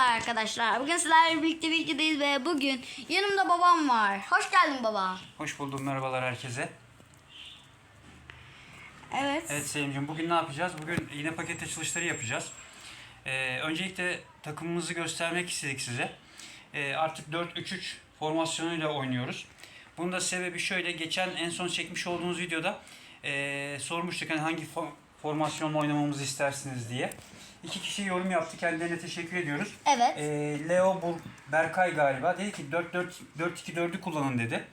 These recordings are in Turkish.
Arkadaşlar bugün sizlerle birlikte videodayız ve bugün yanımda babam var. Hoş geldin baba. Hoş buldum. Merhabalar herkese. Evet. Evet Selim'ciğim bugün ne yapacağız? Bugün yine paket açılışları yapacağız. Ee, öncelikle takımımızı göstermek istedik size. Ee, artık 4-3-3 formasyonuyla oynuyoruz. Bunun da sebebi şöyle. Geçen en son çekmiş olduğumuz videoda ee, sormuştuk hani hangi fo- formasyonla oynamamızı istersiniz diye. İki kişi yorum yaptı. Kendilerine teşekkür ediyoruz. Evet. Ee, Leo Bur Berkay galiba dedi ki 4-4-4-2-4'ü kullanın dedi.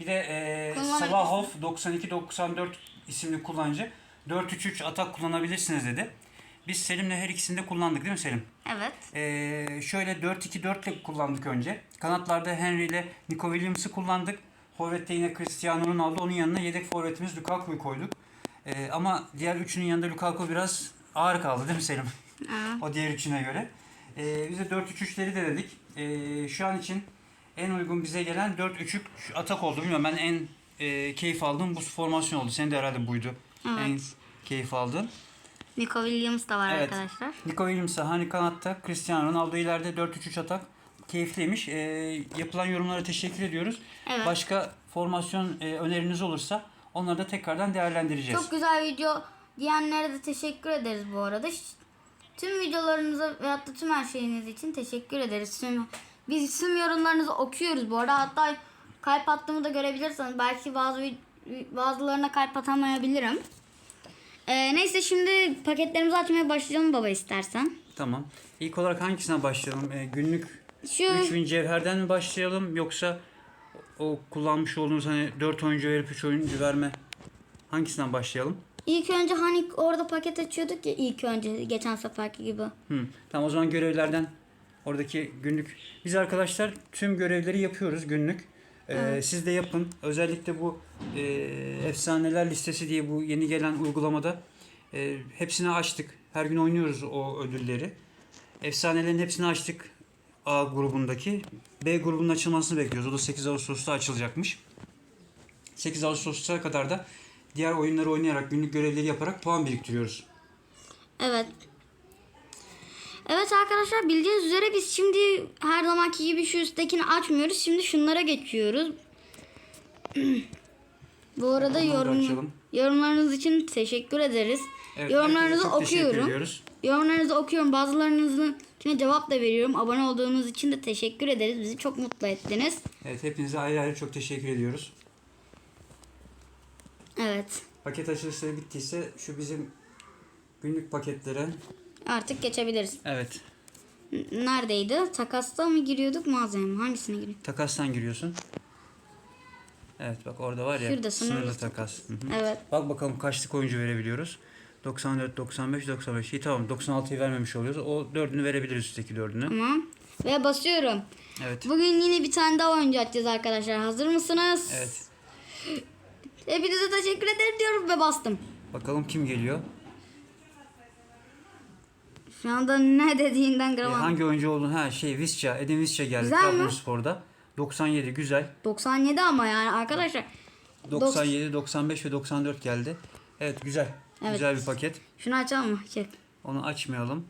Bir de e. Salahov 92-94 isimli kullanıcı 4-3-3 atak kullanabilirsiniz dedi. Biz Selim'le her ikisini de kullandık değil mi Selim? Evet. Ee, şöyle 4-2-4 ile kullandık önce. Kanatlarda Henry ile Nico Williams'ı kullandık. Forvet'te yine Cristiano Ronaldo. Onun yanına yedek forvetimiz Lukaku'yu koyduk. Ee, ama diğer üçünün yanında Lukaku biraz ağır kaldı değil mi Selim? O diğer üçüne göre. Ee, biz de 4-3-3'leri denedik. Ee, şu an için en uygun bize gelen 4-3-3 atak oldu. Bilmiyorum ben en e, keyif aldığım bu formasyon oldu. Senin de herhalde buydu. Evet. En keyif aldığın. Nico Williams da var Evet. arkadaşlar. Nico Williams hani kanatta, Cristiano Ronaldo ileride 4-3-3 atak. Keyifliymiş. Ee, yapılan yorumlara teşekkür ediyoruz. Evet. Başka formasyon e, öneriniz olursa onları da tekrardan değerlendireceğiz. Çok güzel video diyenlere de teşekkür ederiz bu arada. Tüm videolarınıza veyahut da tüm her şeyiniz için teşekkür ederiz. Tüm, biz tüm yorumlarınızı okuyoruz bu arada. Hatta kalp attığımı da görebilirsiniz. Belki bazı bazılarına kalp atamayabilirim. Ee, neyse şimdi paketlerimizi açmaya başlayalım baba istersen. Tamam. İlk olarak hangisine başlayalım? Ee, günlük Şu 3000 cevherden mi başlayalım yoksa o kullanmış olduğumuz hani 4 oyuncu verip 3 oyuncu verme hangisinden başlayalım? İlk önce hani orada paket açıyorduk ya ilk önce geçen seferki gibi. Hı. Tamam o zaman görevlerden oradaki günlük biz arkadaşlar tüm görevleri yapıyoruz günlük. Ee, Siz de yapın. Özellikle bu e, efsaneler listesi diye bu yeni gelen uygulamada e, hepsini açtık. Her gün oynuyoruz o ödülleri. Efsanelerin hepsini açtık A grubundaki. B grubunun açılmasını bekliyoruz. O da 8 Ağustos'ta açılacakmış. 8 Ağustos'a kadar da diğer oyunları oynayarak, günlük görevleri yaparak puan biriktiriyoruz. Evet. Evet arkadaşlar bildiğiniz üzere biz şimdi her zamanki gibi şu üsttekini açmıyoruz. Şimdi şunlara geçiyoruz. Bu arada yorum, açalım. yorumlarınız için teşekkür ederiz. Evet, Yorumlarınızı okuyorum. Yorumlarınızı okuyorum. Bazılarınızın içine cevap da veriyorum. Abone olduğunuz için de teşekkür ederiz. Bizi çok mutlu ettiniz. Evet hepinize ayrı ayrı çok teşekkür ediyoruz. Evet. Paket açılışları bittiyse şu bizim günlük paketlere Artık geçebiliriz. evet N- Neredeydi? Takasta mı giriyorduk mağazaya mı? Hangisine giriyorduk? takastan giriyorsun. Evet bak orada var ya Şurada sınırlı, sınırlı takas. Hı hı. Evet. Bak bakalım kaçlık oyuncu verebiliyoruz. 94, 95, 95. İyi tamam 96'yı vermemiş oluyoruz. O dördünü verebiliriz üstteki dördünü. Tamam. Ve basıyorum. Evet. Bugün yine bir tane daha oyuncu açacağız arkadaşlar. Hazır mısınız? Evet. Hepinize teşekkür ederim diyorum ve bastım. Bakalım kim geliyor? Şu anda ne dediğinden Ee, gramam. hangi oyuncu olduğunu ha şey Visca, Edin Visca geldi? Trabzonspor'da. 97 güzel. 97 ama yani arkadaşlar. 97, 95 ve 94 geldi. Evet güzel. Evet. Güzel bir paket. Şunu açalım mı? Çek. Onu açmayalım.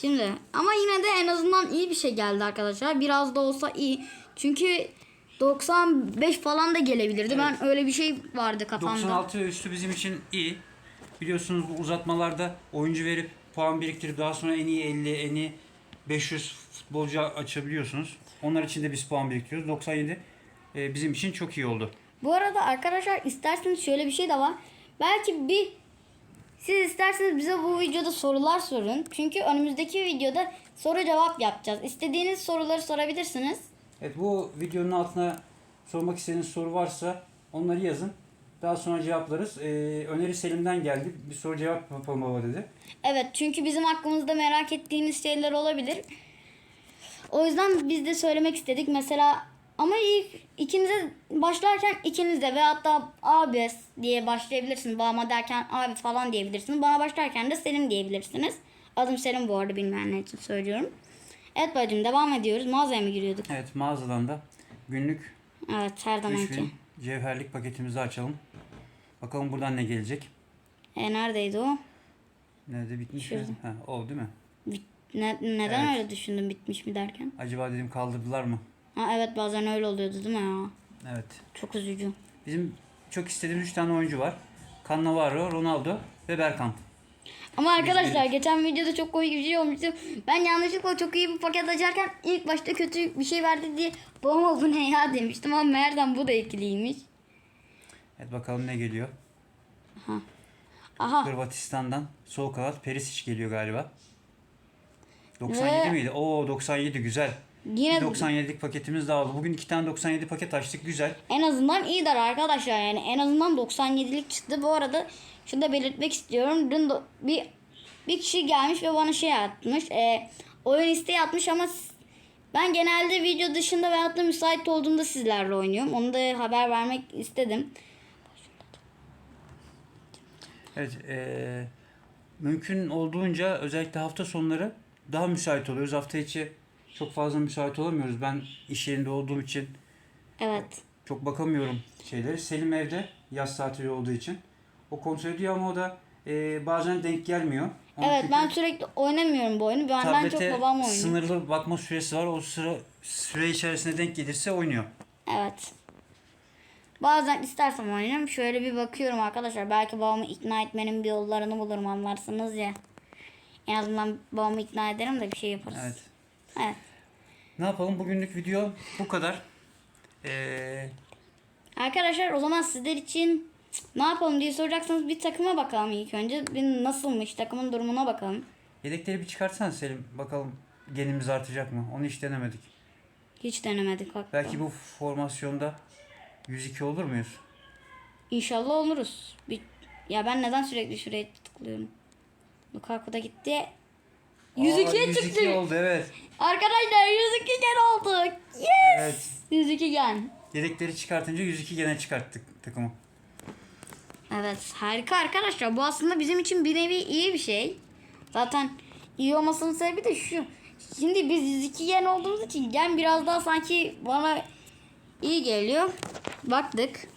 Şimdi ama yine de en azından iyi bir şey geldi arkadaşlar. Biraz da olsa iyi. Çünkü 95 falan da gelebilirdi. Ben öyle bir şey vardı kafamda. 96 ve üstü bizim için iyi. Biliyorsunuz bu uzatmalarda oyuncu verip puan biriktirip daha sonra en iyi 50, en iyi 500 futbolcu açabiliyorsunuz. Onlar için de biz puan biriktiriyoruz. 97 e, bizim için çok iyi oldu. Bu arada arkadaşlar isterseniz şöyle bir şey de var. Belki bir siz isterseniz bize bu videoda sorular sorun. Çünkü önümüzdeki videoda soru cevap yapacağız. İstediğiniz soruları sorabilirsiniz. Evet bu videonun altına sormak istediğiniz soru varsa onları yazın. Daha sonra cevaplarız. E, öneri Selim'den geldi. Bir soru cevap yapalım baba dedi. Evet çünkü bizim hakkımızda merak ettiğiniz şeyler olabilir. O yüzden biz de söylemek istedik. Mesela ama ilk ikinize başlarken ikiniz de ve hatta abi diye başlayabilirsiniz. Babama derken abi falan diyebilirsiniz. Bana başlarken de Selim diyebilirsiniz. Adım Selim bu arada bilmeyenler için söylüyorum. Evet bacım devam ediyoruz. Mağazaya mı giriyorduk? Evet mağazadan da günlük Evet her zamanki. 3000 cevherlik paketimizi açalım. Bakalım buradan ne gelecek. E, neredeydi o? Nerede bitmiş? Şurada. Ha, o değil mi? Ne, neden Evet. öyle düşündün bitmiş mi derken? Acaba dedim kaldırdılar mı? Ha, evet bazen öyle oluyordu değil mi ya? Evet. Çok üzücü. Bizim çok istediğimiz 3 tane oyuncu var. Cannavaro, Ronaldo ve Bergkamp. Ama arkadaşlar geçen videoda çok komik bir şey olmuştu. Ben yanlışlıkla çok iyi bir paket açarken ilk başta kötü bir şey verdi diye babama bu ne ya demiştim ama meğersem bu da etkiliymiş. Evet bakalım ne geliyor. Aha Hırvatistan'dan sol kanat Perisic geliyor galiba. 97 Ve- miydi? Oo 97 güzel. Yine Bir 97'lik paketimiz daha oldu. Bugün iki tane 97 paket açtık güzel. en azından iyidir arkadaşlar yani en azından 97'lik çıktı. Bu arada şunu da belirtmek istiyorum. Dün do- bir bir kişi gelmiş ve bana şey atmış. E, oyun isteği atmış ama s- ben genelde video dışında veyahut da müsait olduğumda sizlerle oynuyorum. Onu da haber vermek istedim. Evet eee, mümkün olduğunca özellikle hafta sonları daha müsait oluyoruz. Hafta içi çok fazla müsait olamıyoruz. Ben iş yerinde olduğum için Evet. çok bakamıyorum şeyleri. Selim evde yaz tatili olduğu için. O kontrol ediyor ama o da eee, bazen denk gelmiyor. Onun Evet çünkü ben sürekli oynamıyorum bu oyunu. Ben, ben çok babam oynuyor. sınırlı bakma süresi var. O sıra süre içerisinde denk gelirse oynuyor. Evet. Bazen istersem oynarım. Şöyle bir bakıyorum arkadaşlar. Belki babamı ikna etmenin bir yollarını bulurum anlarsınız ya. En azından babamı ikna ederim de bir şey yaparız. Evet. Evet. Ne yapalım? Bugünlük video bu kadar. E, Eee Arkadaşlar o zaman sizler için ne yapalım diye soracaksanız bir takıma bakalım ilk önce. Bir nasılmış takımın durumuna bakalım. yedekleri bir çıkartsan Selim. Bakalım genimiz artacak mı? Onu hiç denemedik. Hiç denemedik hatta. Belki bu formasyonda 102 olur muyuz? İnşallah oluruz. Bir... Ya ben neden sürekli şuraya tıklıyorum? Lukaku da gitti. 102'ye Aa, 102 çıktı. oldu evet. Arkadaşlar 102 gen olduk. Yes. Evet. 102 gen. Yedekleri çıkartınca 102 gene çıkarttık takımı. Evet harika arkadaşlar. Bu aslında bizim için bir nevi iyi bir şey. Zaten iyi olmasının sebebi de şu. Şimdi biz 102 gen olduğumuz için gen biraz daha sanki bana iyi geliyor. Baktık.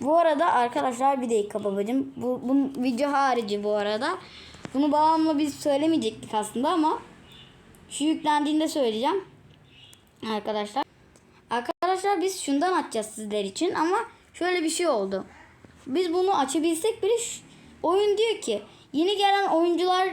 Bu arada arkadaşlar bir dakika babacım. Bu, bu video harici bu arada. Bunu babamla biz söylemeyecektik aslında ama şu yüklendiğinde söyleyeceğim. Arkadaşlar. Arkadaşlar biz şundan açacağız sizler için ama şöyle bir şey oldu. Biz bunu açabilsek bile oyun diyor ki yeni gelen oyuncular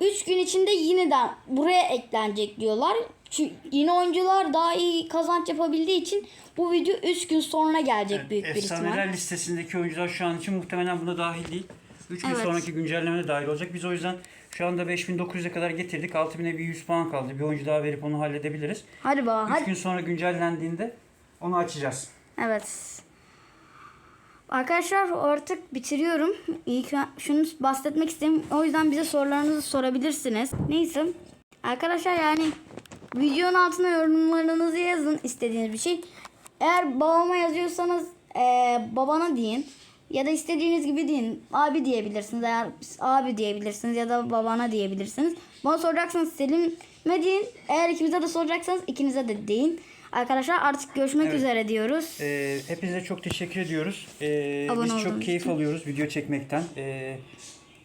3 gün içinde yeniden buraya eklenecek diyorlar. Çünkü yeni oyuncular daha iyi kazanç yapabildiği için bu video 3 gün sonra gelecek büyük bir ihtimal. Efsaneler listesindeki oyuncular şu an için muhtemelen buna dahil değil. 3 gün Evet. sonraki güncellemede dahil olacak. Biz o yüzden şu anda 5900'e kadar getirdik. 6000'e bir 100 puan kaldı. Bir oyuncu daha verip onu halledebiliriz. Hadi baba 3 hadi. gün sonra güncellendiğinde onu açacağız. Evet. Arkadaşlar artık bitiriyorum. İlk şunu bahsetmek istedim. O yüzden bize sorularınızı sorabilirsiniz. Neyse. Arkadaşlar yani videonun altına yorumlarınızı yazın istediğiniz bir şey. Eğer babama yazıyorsanız eee, babana deyin. Ya da istediğiniz gibi deyin. Abi diyebilirsiniz. Eğer abi diyebilirsiniz ya da babana diyebilirsiniz. Bana soracaksanız Selim'e deyin. Eğer ikimize de soracaksanız ikinize de deyin. Arkadaşlar artık görüşmek Evet. üzere diyoruz. Ee, hepinize çok teşekkür ediyoruz. Ee, Abone biz çok keyif için. alıyoruz video çekmekten. Ee,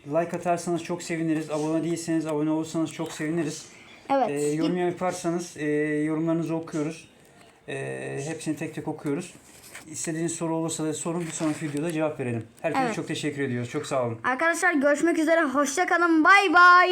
like atarsanız çok seviniriz. Abone değilseniz abone olursanız çok seviniriz. Evet. Ee, yorum yaparsanız e, yorumlarınızı okuyoruz. Ee, hepsini tek tek okuyoruz. İstediğiniz soru olursa da sorun bir sonraki videoda cevap verelim. Herkese Evet. çok teşekkür ediyoruz. Çok sağ olun. Arkadaşlar görüşmek üzere. Hoşça kalın. Bay bay.